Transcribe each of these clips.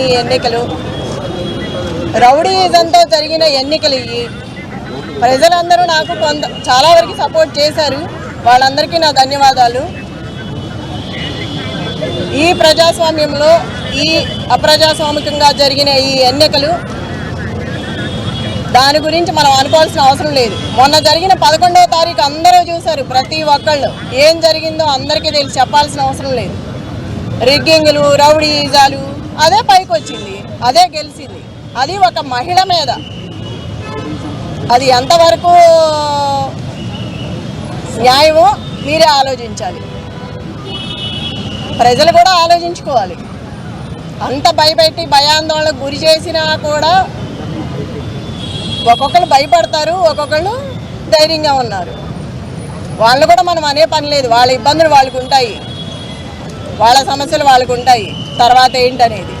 ఈ ఎన్నికలు. రౌడీజంతో జరిగిన ఎన్నికలు ఇవి. ప్రజలందరూ నాకు కొంత చాలా వరకు సపోర్ట్ చేశారు. వాళ్ళందరికీ నా ధన్యవాదాలు. ఈ ప్రజాస్వామ్యంలో ఈ అప్రజాస్వామికంగా జరిగిన ఈ ఎన్నికలు దాని గురించి మనం అనుకోవాల్సిన అవసరం లేదు. మొన్న జరిగిన పదకొండవ తారీఖు అందరూ చూశారు ప్రతి ఒక్కళ్ళు. ఏం జరిగిందో అందరికీ తెలిసి చెప్పాల్సిన అవసరం లేదు. రిగ్గింగ్లు రౌడీజాలు అదే పైకి వచ్చింది అదే గెలిచింది. అది ఒక మహిళ మీద. అది ఎంతవరకు న్యాయమో మీరే ఆలోచించాలి. ప్రజలు కూడా ఆలోచించుకోవాలి. అంత భయపెట్టి భయాందోళనకు గురి చేసినా కూడా ఒక్కొక్కరు భయపడతారు ఒక్కొక్కళ్ళు ధైర్యంగా ఉన్నారు. వాళ్ళు కూడా మనం అనే పని లేదు. వాళ్ళ ఇబ్బందులు వాళ్ళకు ఉంటాయి. వాళ్ళ సమస్యలు వాళ్ళకు ఉంటాయి. తర్వాత ఏంటనేది.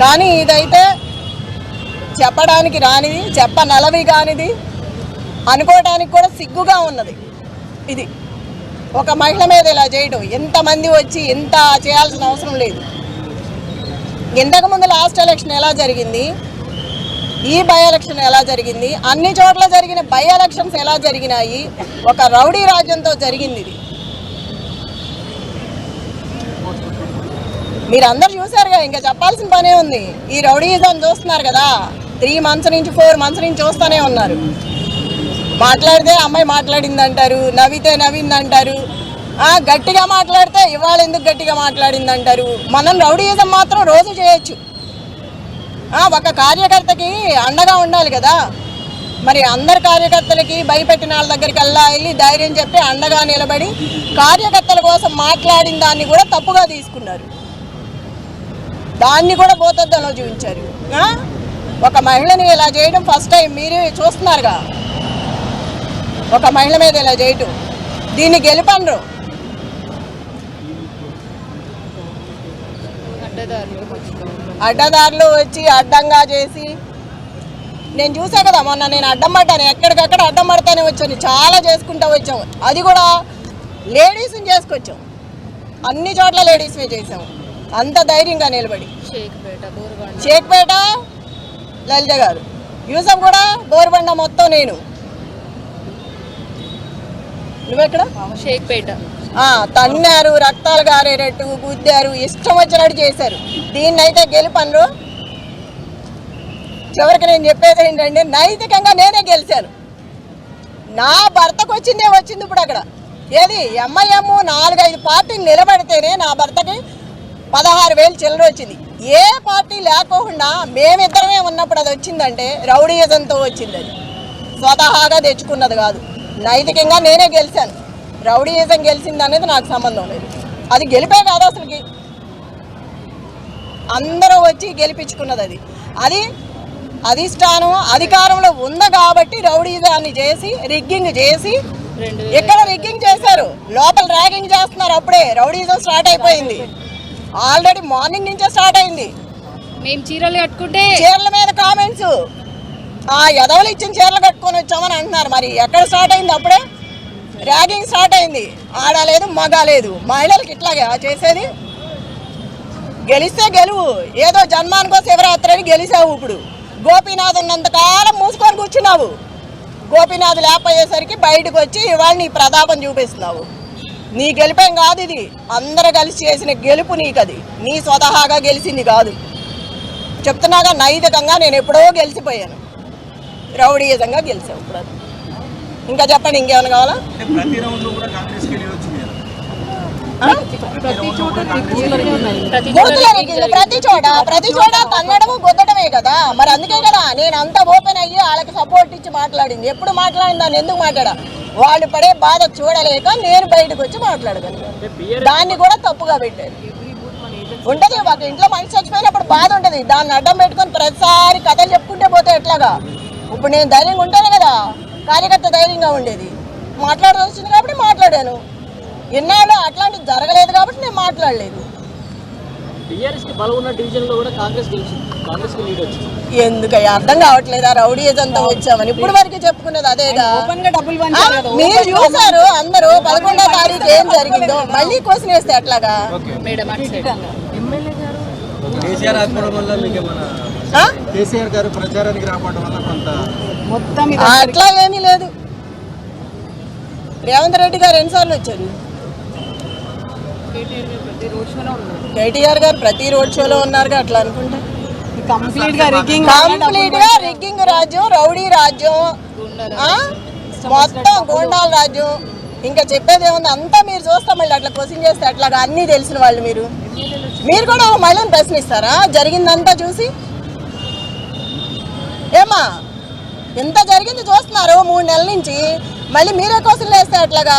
కానీ ఇదైతే చెప్పడానికి రానిది చెప్పనలవి కానిది అనుకోవడానికి కూడా సిగ్గుగా ఉన్నది. ఇది. ఒక మహిళ మీద ఇలా చేయడం ఎంతమంది వచ్చి ఎంత చేయాల్సిన అవసరం లేదు. ఇంతకుముందు లాస్ట్ ఎలక్షన్ ఎలా జరిగింది? ఈ బై ఎలక్షన్ ఎలా జరిగింది? అన్ని చోట్ల జరిగిన బై ఎలక్షన్స్ ఎలా జరిగినాయి? ఒక రౌడీ రాజ్యంతో జరిగింది ఇది. మీరు అందరు చూసారుగా ఇంకా చెప్పాల్సిన పనే ఉంది. ఈ రౌడీజం చూస్తున్నారు కదా త్రీ మంత్స్ నుంచి ఫోర్ మంత్స్ నుంచి చూస్తూనే ఉన్నారు. మాట్లాడితే అమ్మాయి మాట్లాడింది అంటారు నవ్వితే నవ్వింది అంటారు గట్టిగా మాట్లాడితే ఇవాళ ఎందుకు గట్టిగా మాట్లాడింది అంటారు మనం రౌడీయిజం మాత్రం రోజు చేయొచ్చు. ఒక కార్యకర్తకి అండగా ఉండాలి కదా. మరి అందరు కార్యకర్తలకి భయపెట్టిన వాళ్ళ దగ్గరికి వెళ్ళా వెళ్ళి ధైర్యం చెప్పి అండగా నిలబడి కార్యకర్తల కోసం మాట్లాడిన దాన్ని కూడా తప్పుగా తీసుకున్నారు. దాన్ని కూడా భూతద్దంలో చూపించారు. ఒక మహిళని ఇలా చేయడం ఫస్ట్ టైం మీరే చూస్తున్నారుగా. ఒక మహిళ మీద ఇలా చేయటం. దీన్ని గెలిపండ్రు. అడ్డదారులు వచ్చి అడ్డంగా చేసి నేను చూసా కదా మొన్న నేను అడ్డం పడ్డాను ఎక్కడికక్కడ అడ్డం పడతానే వచ్చాను చాలా చేసుకుంటా వచ్చాము అది కూడా లేడీస్ని చేసుకొచ్చాం. అన్ని చోట్ల లేడీస్ని చేసాము అంత ధైర్యంగా నిలబడి. షేక్పేట లలిత గారు. యూసఫ్ కూడా బోరుబండ మొత్తం నేను. నువ్వెక్కడ? షేక్పేట. తన్నారు రక్తాలు గారేటట్టు గుద్దారు ఇష్టం వచ్చినట్టు చేశారు. దీన్ని అయితే గెలుపన్రు. చివరికి నేను చెప్పేది ఏంటంటే నైతికంగా నేనే గెలిచాను. నా భర్తకు వచ్చిందే వచ్చింది ఇప్పుడు అక్కడ. ఏది? ఎంఐఎం నాలుగైదు పార్టీలు నిలబడితేనే నా భర్తకి పదహారు వేలు చిల్లర వచ్చింది. ఏ పార్టీ లేకోకుండా మేమిద్దరమే ఉన్నప్పుడు అది వచ్చిందంటే రౌడీయిజంతో వచ్చింది అది. స్వతహాగా తెచ్చుకున్నది కాదు. నైతికంగా నేనే గెలిచాను. రౌడీయిజం గెలిచింది అనేది నాకు సంబంధం లేదు. అది గెలిపే కాదు అసలుకి. అందరూ వచ్చి గెలిపించుకున్నది అది. అది అధిష్టానం అధికారంలో ఉంది కాబట్టి రౌడీజాన్ని చేసి రిగ్గింగ్ చేసి ఎక్కడ రిగ్గింగ్ చేశారు. లోపల ర్యాగింగ్ చేస్తున్నారు అప్పుడే. రౌడీజం స్టార్ట్ అయిపోయింది. ఆల్రెడీ మార్నింగ్ నుంచే స్టార్ట్ అయింది. మేము చీరలు కట్టుకుంటే చీరల మీద కామెంట్స్. ఆ ఎదవలు ఇచ్చిన చీరలు కట్టుకొని వచ్చామని అంటున్నారు. మరి ఎక్కడ స్టార్ట్ అయింది అప్పుడే? ర్యాగింగ్ స్టార్ట్ అయింది. ఆడలేదు మగ లేదు. మహిళలకు ఇట్లాగే చేసేది. గెలిస్తే గెలువు. ఏదో జన్మానికో శివరాత్రి అని గెలిచావు ఇప్పుడు. గోపీనాథ్ ఉన్నంతకాలం మూసుకొని కూర్చున్నావు. గోపీనాథ్ లేకపోయేసరికి బయటకు వచ్చి ఇవాళ నీ ప్రతాపం చూపిస్తున్నావు. నీ గెలిపేం కాదు ఇది. అందరూ కలిసి చేసిన గెలుపు నీకు అది నీ స్వతహాగా గెలిచింది కాదు. చెప్తున్నాగా నైతికంగా నేను ఎప్పుడో గెలిచిపోయాను. రౌడీయుతంగా గెలిచావు ఇప్పుడు ఇంకా చెప్పండి ఇంకేమైనా కావాలా? ప్రతి చోట. ప్రతి చోట ప్రతి చోట తన్నడము కదా. మరి అందుకే కదా నేను అంత ఓపెన్ అయ్యి వాళ్ళకి సపోర్ట్ ఇచ్చి మాట్లాడింది. ఎప్పుడు మాట్లాడింది దాన్ని ఎందుకు మాట్లాడా? వాళ్ళు పడే బాధ చూడలేక నేను బయటకు వచ్చి మాట్లాడగలను. దాన్ని కూడా తప్పుగా పెట్టారు. ఉంటది ఒక ఇంట్లో మనిషి చచ్చిపోయినప్పుడు బాధ ఉంటది. దాన్ని అడ్డం పెట్టుకొని ప్రతిసారి కథలు చెప్పుకుంటే పోతే ఎట్లాగా? ఇప్పుడు నేను ధైర్యంగా ఉంటాను కదా. కార్యకర్త ధైర్యంగా ఉండేది. మాట్లాడాల్సి వచ్చింది కాబట్టి మాట్లాడాను. ఎన్నాళ్ళు అట్లాంటిది జరగలేదు కాబట్టి నేను మాట్లాడలేదు. టీఆర్ఎస్కి బలం ఉన్న డివిజన్లో కూడా కాంగ్రెస్ గెలిచింది. కాంగ్రెస్కి లీడ్ వచ్చింది. ఎందుకయ్యా? అర్థం కావట్లేదా? రౌడీ ఏజంతా వచ్చామని ఇప్పుడు వరకు చెప్పుకునేది అదేగా. మీరు చూసారు అందరూ పదకొండో తారీఖు ఏం జరిగిందో మళ్ళీ క్వశ్చన్ వేస్తే ఎట్లాగా మేడం అటు సైడ్ కేసీఆర్ ఆడుకోవడం వల్ల మీకు ఏమన్నా ఆ? కేసీఆర్ గారు ప్రచారానికి రావడం వల్ల కొంత ఆ, అట్లా ఏమీ లేదు. రేవంత్ రెడ్డి గారు ఎన్నిసార్లు వచ్చారు? కేటీఆర్ గారు ప్రతి రోడ్ షోలో ఉన్నారు అట్లా అనుకుంటే? కంప్లీట్గా రిగ్గింగ్ కంప్లీట్గా రిగ్గింగ్ రాజ్యం రౌడీ రాజ్యం? మొత్తం గోండాల రాజ్యం ఇంకా చెప్పేది ఏముంది? అంతా మీరు చూస్తాం మళ్ళీ అట్లా క్వశ్చన్ చేస్తే అట్లాగా అన్నీ తెలిసిన వాళ్ళు మీరు. మీరు కూడా ఒక మహిళను ప్రశ్నిస్తారా? జరిగిందంతా చూసి? ఏమా? ఎంత జరిగింది చూస్తున్నారు? మూడు నెలల నుంచి. మళ్ళీ మీరే క్వశ్చన్ వేస్తే అట్లాగా?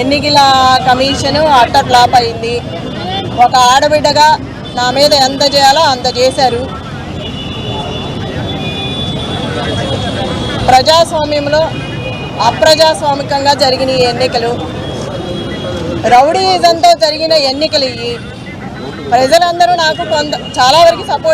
ఎన్నికల కమిషన్ అట్టర్ ఫ్లాప్ అయింది ఒక ఆడబిడ్డగా నా మీద ఎంత చేయాలో అంత చేశారు. ప్రజాస్వామ్యంలో అప్రజాస్వామికంగా జరిగిన ఈ ఎన్నికలు రౌడీయిజంతో జరిగిన ఎన్నికలు ఇవి. ప్రజలందరూ నాకు కొంత చాలా వరకు సపోర్ట్